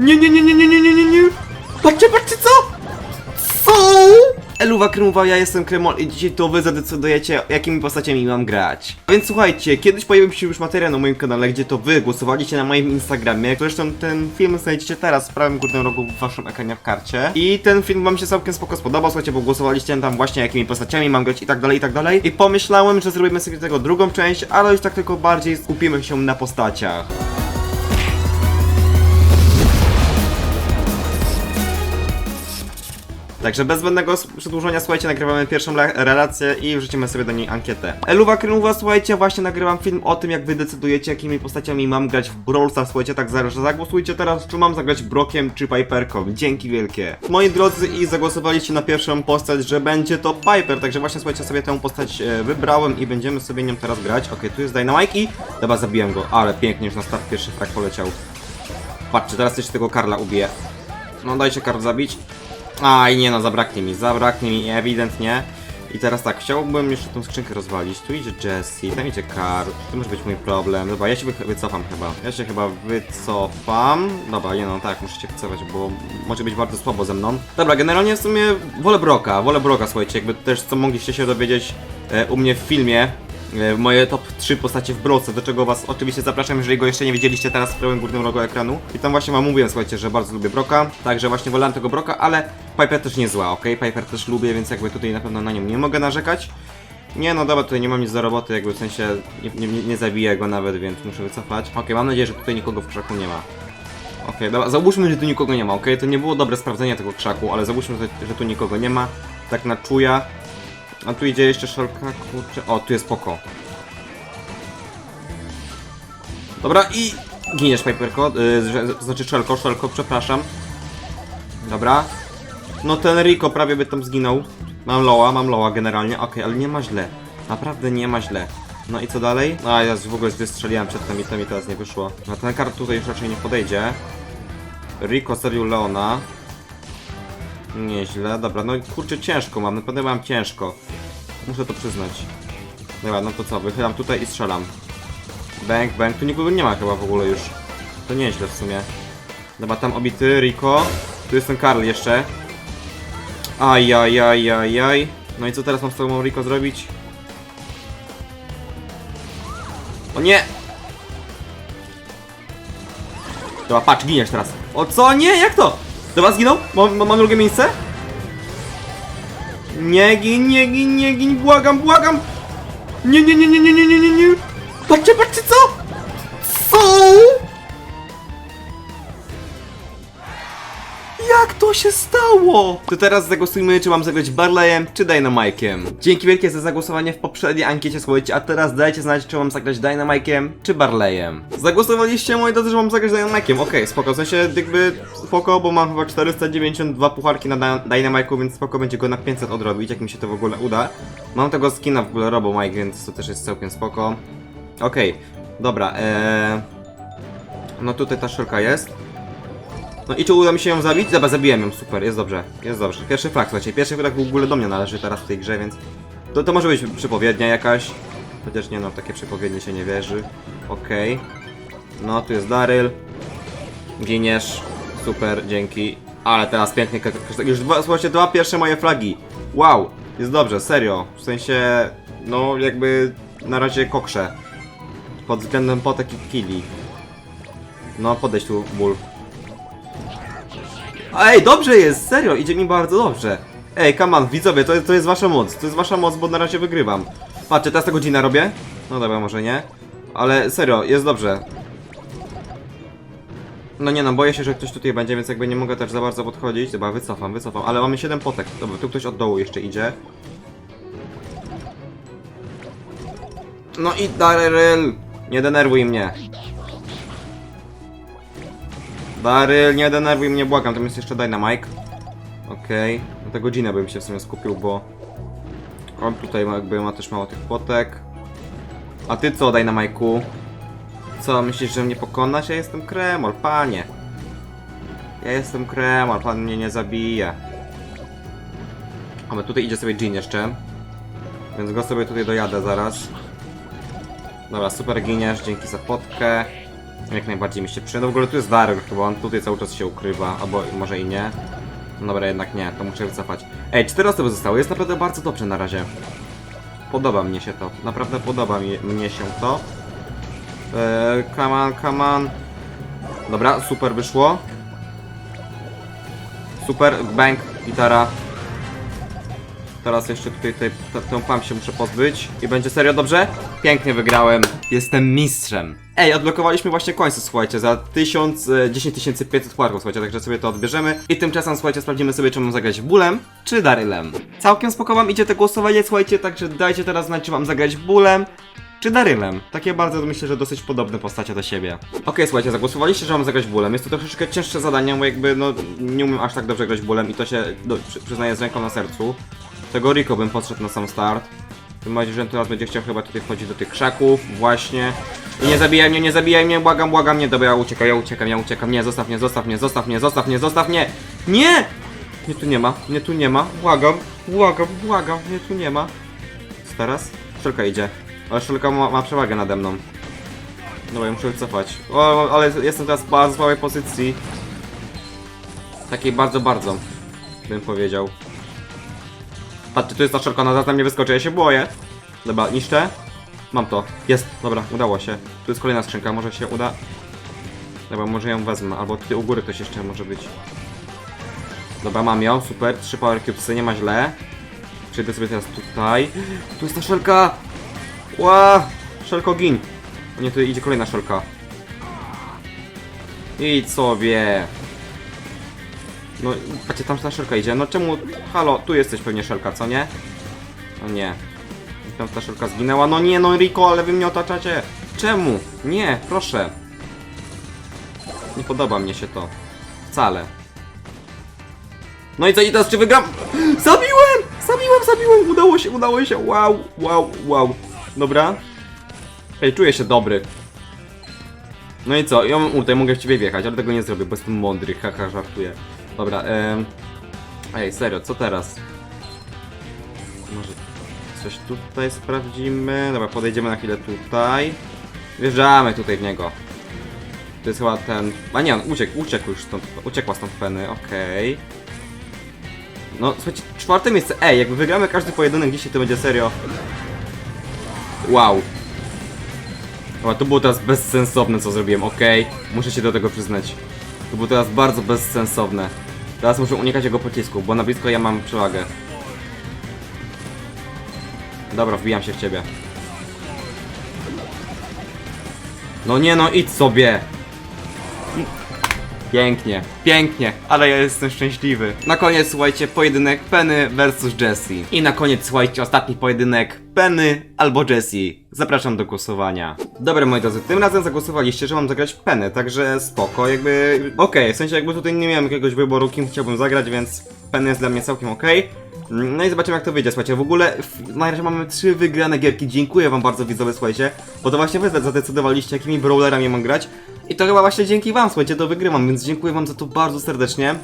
Nie, nie, nie, nie, nie, nie, nie, nie, nie. Patrzcie, patrzcie, co? Co? Eluwa Kremowa, ja jestem Kremol i dzisiaj to wy zadecydujecie, jakimi postaciami mam grać. A Więc słuchajcie, kiedyś pojawił się już materiał na moim kanale, gdzie to wy głosowaliście na moim Instagramie. Zresztą ten film znajdziecie teraz w prawym górnym rogu w waszym ekranie w karcie. I ten film wam się całkiem spoko spodobał, słuchajcie, bo głosowaliście tam właśnie, jakimi postaciami mam grać i tak dalej, i tak dalej. I pomyślałem, że zrobimy sobie tego drugą część, ale już tak tylko bardziej skupimy się na postaciach. Także bez zbędnego przedłużenia, słuchajcie, nagrywamy pierwszą relację i wrzucimy sobie do niej ankietę. Eluwa Krynuwa, słuchajcie, właśnie nagrywam film o tym, jak wy decydujecie, jakimi postaciami mam grać w Brawl Stars, słuchajcie, tak zaraz, zagłosujcie teraz, czy mam zagrać Brokiem czy Piperką. Dzięki wielkie. Moi drodzy, i zagłosowaliście na pierwszą postać, że będzie to Piper, także właśnie, słuchajcie, sobie tę postać e, wybrałem i będziemy sobie nią teraz grać. Okej, tu jest Dynamite i... Dobra, zabiłem go, ale pięknie, już na start pierwszy frak poleciał. Patrzcie, teraz jeszcze tego Karla ubiję. No dajcie Karl zabić. Aj, nie no, zabraknie mi, zabraknie mi ewidentnie. I teraz tak, chciałbym jeszcze tą skrzynkę rozwalić. Tu idzie Jesse, tam idzie Karl, to może być mój problem. Dobra, ja się wy- wycofam chyba. Ja się chyba wycofam. Dobra, nie no, tak, muszę się wycofać, bo może być bardzo słabo ze mną. Dobra, generalnie w sumie wolę Broka, wolę Broka, słuchajcie, jakby też co mogliście się dowiedzieć e, u mnie w filmie. E, moje top 3 postacie w Broce, do czego was oczywiście zapraszam, jeżeli go jeszcze nie widzieliście teraz w prawym górnym rogu ekranu. I tam właśnie wam mówiłem, słuchajcie, że bardzo lubię Broka, także właśnie wolałem tego Broka, ale Piper też nie zła, ok? Piper też lubię, więc jakby tutaj na pewno na nią nie mogę narzekać. Nie no dobra, tutaj nie mam nic do roboty, jakby w sensie nie, nie, nie zabiję go nawet, więc muszę wycofać. Ok, mam nadzieję, że tutaj nikogo w krzaku nie ma. Okej, dobra, załóżmy, że tu nikogo nie ma, okej? To nie było dobre sprawdzenie tego krzaku, ale załóżmy, że tu nikogo nie ma. Tak na czuja. A tu idzie jeszcze szalka, kurczę. O, tu jest poko. Dobra, i giniesz, Piperko. Yy, znaczy Szelko, Szelko, przepraszam. Dobra. No ten Rico prawie by tam zginął. Mam loa, mam loa generalnie. Okej, ale nie ma źle. Naprawdę nie ma źle. No i co dalej? A, ja w ogóle wystrzeliłem przed tym i to mi teraz nie wyszło. No ten kart tutaj już raczej nie podejdzie. Rico serio Leona. Nieźle, dobra, no kurczę ciężko mam, naprawdę mam ciężko. Muszę to przyznać. Dobra, no to co, wychylam tutaj i strzelam. Bang, bang, tu nikogo nie ma chyba w ogóle już. To nieźle w sumie. Dobra, tam obity, Rico. Tu jest ten Karl jeszcze. Ajajajajaj. No i co teraz mam z tobą Rico zrobić? O nie! Dobra, patrz, giniesz teraz. O co? Nie, jak to? Dobra, zginął? Mam, mam, drugie miejsce? Nie gin, nie gin, nie gin, błagam, błagam! Nie, nie, nie, nie, nie, nie, nie, nie, nie! Patrzcie, patrzcie? Co? To się stało? To teraz zagłosujmy, czy mam zagrać Barleyem, czy Dynamike'iem. Dzięki wielkie za zagłosowanie w poprzedniej ankiecie, słuchajcie, a teraz dajcie znać, czy mam zagrać Dynamike'iem, czy Barleyem. Zagłosowaliście, moi drodzy, że mam zagrać Dynamike'iem. Okej, spoko, w sensie jakby spoko, bo mam chyba 492 pucharki na Dy- Dynamike'u, więc spoko będzie go na 500 odrobić, jak mi się to w ogóle uda. Mam tego skina w ogóle Robo Mike, więc to też jest całkiem spoko. Okej, dobra, eee... No tutaj ta szulka jest. No i czy uda mi się ją zabić? Dobra, zabiłem ją, super, jest dobrze, jest dobrze. Pierwszy flag, słuchajcie, pierwszy flag w ogóle do mnie należy teraz w tej grze, więc... To, to może być przepowiednia jakaś. Chociaż nie no, takie przepowiednie się nie wierzy. Okej. No, tu jest Daryl. Giniesz. Super, dzięki. Ale teraz pięknie, już dwa, słuchajcie, dwa pierwsze moje flagi. Wow, jest dobrze, serio. W sensie, no jakby na razie koksze. Pod względem potek i killi. No, podejdź tu, ból. Ej, dobrze jest, serio, idzie mi bardzo dobrze. Ej, on, widzowie, to, to jest wasza moc, to jest wasza moc, bo na razie wygrywam. Patrzcie, teraz tego godzina robię? No dobra, może nie. Ale serio, jest dobrze. No nie no, boję się, że ktoś tutaj będzie, więc jakby nie mogę też za bardzo podchodzić. Dobra, wycofam, wycofam, ale mamy 7 potek. Dobra, tu ktoś od dołu jeszcze idzie. No i Daryl, nie denerwuj mnie. Daryl, nie denerwuj mnie, błagam, tam jest jeszcze Dynamite. Okej, na tę godzinę bym się w sumie skupił, bo... On tutaj jakby ma też mało tych potek. A ty co, Dynamite'ku? Co, myślisz, że mnie pokonasz? Ja jestem Kremol, panie. Ja jestem Kremol, pan mnie nie zabije. Ale tutaj idzie sobie Jean jeszcze. Więc go sobie tutaj dojadę zaraz. Dobra, super giniesz, dzięki za potkę. Jak najbardziej mi się przyda. W ogóle tu jest Daryl chyba, on tutaj cały czas się ukrywa, albo może i nie. No Dobra, jednak nie, to muszę wycofać. Ej, cztery osoby zostały, jest naprawdę bardzo dobrze na razie. Podoba mnie się to, naprawdę podoba mi, mnie się to. Eee, come on, come on. Dobra, super wyszło. Super, bang, gitara. Teraz jeszcze tutaj tę pam się muszę pozbyć. I będzie serio dobrze? Pięknie wygrałem. Jestem mistrzem. Ej, odblokowaliśmy właśnie końce, słuchajcie, za 1000, e, 10 500 kwarków, słuchajcie, także sobie to odbierzemy. I tymczasem, słuchajcie, sprawdzimy sobie, czy mam zagrać bólem, czy Darylem. Całkiem spoko wam idzie te głosowanie, słuchajcie, także dajcie teraz znać, czy mam zagrać bólem, czy Darylem. Takie bardzo, myślę, że dosyć podobne postacie do siebie. Okej, słuchajcie, zagłosowaliście, że mam zagrać bólem. Jest to troszeczkę cięższe zadanie, bo jakby, no, nie umiem aż tak dobrze grać bólem i to się, no, przy, przyznaję z ręką na sercu. Tego Rico bym podszedł na sam start. Tym bardziej, że teraz będzie chciał chyba tutaj wchodzić do tych krzaków, właśnie. I nie zabijaj mnie, nie zabijaj mnie, błagam, błagam, nie, dobra, ja uciekam, ja uciekam, ja uciekam, nie, zostaw mnie, zostaw mnie, zostaw mnie, zostaw mnie, zostaw mnie! Nie! Nie tu nie ma, nie tu nie ma, błagam, błagam, błagam, nie tu nie ma. Co teraz? Szelka idzie, ale Szelka ma, ma przewagę nade mną. Dobra, ja muszę wycofać. O, ale jestem teraz w bardzo słabej pozycji. Takiej bardzo, bardzo, bym powiedział. Patrzcie, tu jest ta szelka, ona zaraz na mnie wyskoczy, ja się boję. Dobra, niszczę. Mam to. Jest, dobra, udało się. Tu jest kolejna skrzynka, może się uda. Dobra, może ją wezmę, albo tutaj u góry ktoś jeszcze może być. Dobra, mam ją, super. Trzy power cubesy, nie ma źle. Przejdę sobie teraz tutaj. Tu jest ta szelka! Ła! Szelko gin. O nie, tu idzie kolejna szelka. Idź sobie. No, patrzcie, tam ta szelka idzie. No czemu... Halo, tu jesteś pewnie szelka, co nie? No nie. Tam ta szelka zginęła. No nie, no Rico, ale wy mnie otaczacie. Czemu? Nie, proszę. Nie podoba mnie się to. Wcale. No i co, i teraz czy wygram? Zabiłem! Zabiłem, zabiłem! Udało się, udało się! Wow, wow, wow. Dobra. Ej, czuję się dobry. No i co? Ja mam mogę w ciebie wjechać, ale tego nie zrobię, bo jestem mądry, haha, żartuję. Dobra, em... Ej, serio, co teraz? Może coś tutaj sprawdzimy. Dobra, podejdziemy na chwilę tutaj. Wjeżdżamy tutaj w niego. To jest chyba ten... A nie, on uciekł, uciekł już stąd, uciekła stąd Penny, okej. No, słuchajcie, czwarte miejsce, ej, jakby wygramy każdy pojedynek dzisiaj, to będzie serio... Wow. Dobra, to było teraz bezsensowne, co zrobiłem, okej? Muszę się do tego przyznać. To było teraz bardzo bezsensowne. Teraz muszę unikać jego pocisku, bo na blisko ja mam przewagę. Dobra, wbijam się w ciebie. No nie no, idź sobie! Pięknie, pięknie, ale ja jestem szczęśliwy. Na koniec, słuchajcie, pojedynek Penny versus Jessie. I na koniec, słuchajcie, ostatni pojedynek Penny albo Jessie. Zapraszam do głosowania. Dobra, moi drodzy, tym razem zagłosowaliście, że mam zagrać Penny, także spoko, jakby... Okej, w sensie jakby tutaj nie miałem jakiegoś wyboru, kim chciałbym zagrać, więc Penny jest dla mnie całkiem okej. No i zobaczymy jak to wyjdzie, słuchajcie, w ogóle w, na razie mamy trzy wygrane gierki, dziękuję wam bardzo widzowie, słuchajcie, bo to właśnie wy zadecydowaliście jakimi brawlerami mam grać i to chyba właśnie dzięki wam, słuchajcie, to wygrywam, więc dziękuję wam za to bardzo serdecznie.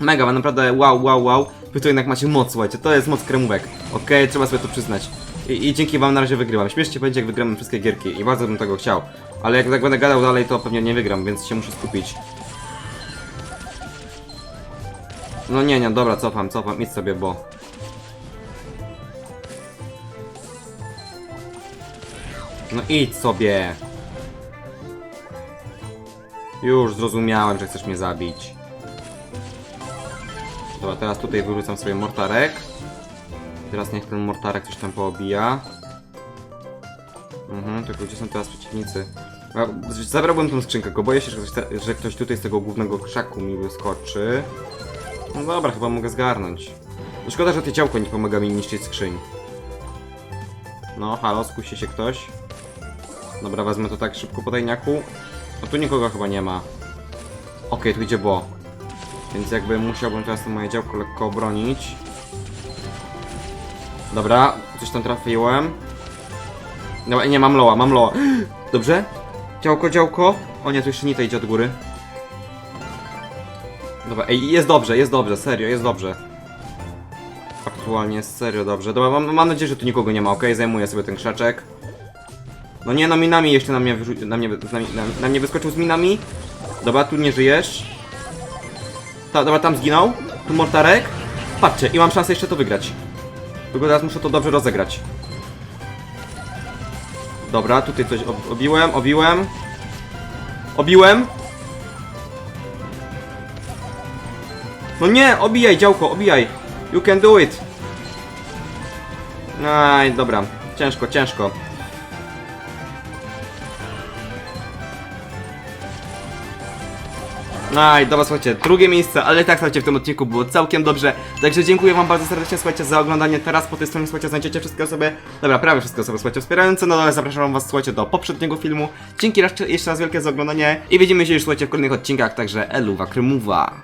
Mega, naprawdę wow, wow, wow, wy to jednak macie moc, słuchajcie, to jest moc kremówek, okej, trzeba sobie to przyznać. I, I dzięki wam na razie wygrywam, śmiesznie będzie jak wygramy wszystkie gierki i bardzo bym tego chciał, ale jak tak będę gadał dalej, to pewnie nie wygram, więc się muszę skupić. No nie, nie, dobra, cofam, cofam, idź sobie, bo... No idź sobie! Już zrozumiałem, że chcesz mnie zabić. Dobra, teraz tutaj wyrzucam sobie mortarek. Teraz niech ten mortarek coś tam poobija. Mhm, tylko gdzie są teraz przeciwnicy? Zabrałbym tą skrzynkę, bo boję się, że ktoś, że ktoś tutaj z tego głównego krzaku mi wyskoczy. No dobra, chyba mogę zgarnąć. No szkoda, że te działko nie pomaga mi niszczyć skrzyń. No, halo, skusi się ktoś. Dobra, wezmę to tak szybko po tajniaku. O, tu nikogo chyba nie ma. Okej, tu idzie Bo. Więc jakby musiałbym teraz to moje działko lekko obronić. Dobra, coś tam trafiłem. No, nie, mam loa, mam loa. Dobrze? Działko, działko. O nie, tu jeszcze Nita idzie od góry. Dobra, ej, jest dobrze, jest dobrze, serio, jest dobrze. Aktualnie serio dobrze. Dobra, mam, mam nadzieję, że tu nikogo nie ma, okej? Zajmuję sobie ten krzaczek. No nie, no minami jeszcze na mnie na mnie, na, na, na mnie wyskoczył z minami. Dobra, tu nie żyjesz. Ta, dobra, tam zginął. Tu mortarek. Patrzcie, i mam szansę jeszcze to wygrać. Tylko teraz muszę to dobrze rozegrać. Dobra, tutaj coś ob obiłem, obiłem. Obiłem. No nie, obijaj działko, obijaj. You can do it. Aj, dobra. Ciężko, ciężko. Aj, dobra, słuchajcie, drugie miejsce, ale tak, słuchajcie, w tym odcinku było całkiem dobrze. Także dziękuję wam bardzo serdecznie, słuchajcie, za oglądanie. Teraz po tej stronie, słuchajcie, znajdziecie wszystkie osoby, dobra, prawie wszystkie osoby, słuchajcie, wspierające. No ale zapraszam was, słuchajcie, do poprzedniego filmu. Dzięki jeszcze, jeszcze raz wielkie za oglądanie i widzimy się już, słuchajcie, w kolejnych odcinkach, także eluwa, krymuwa.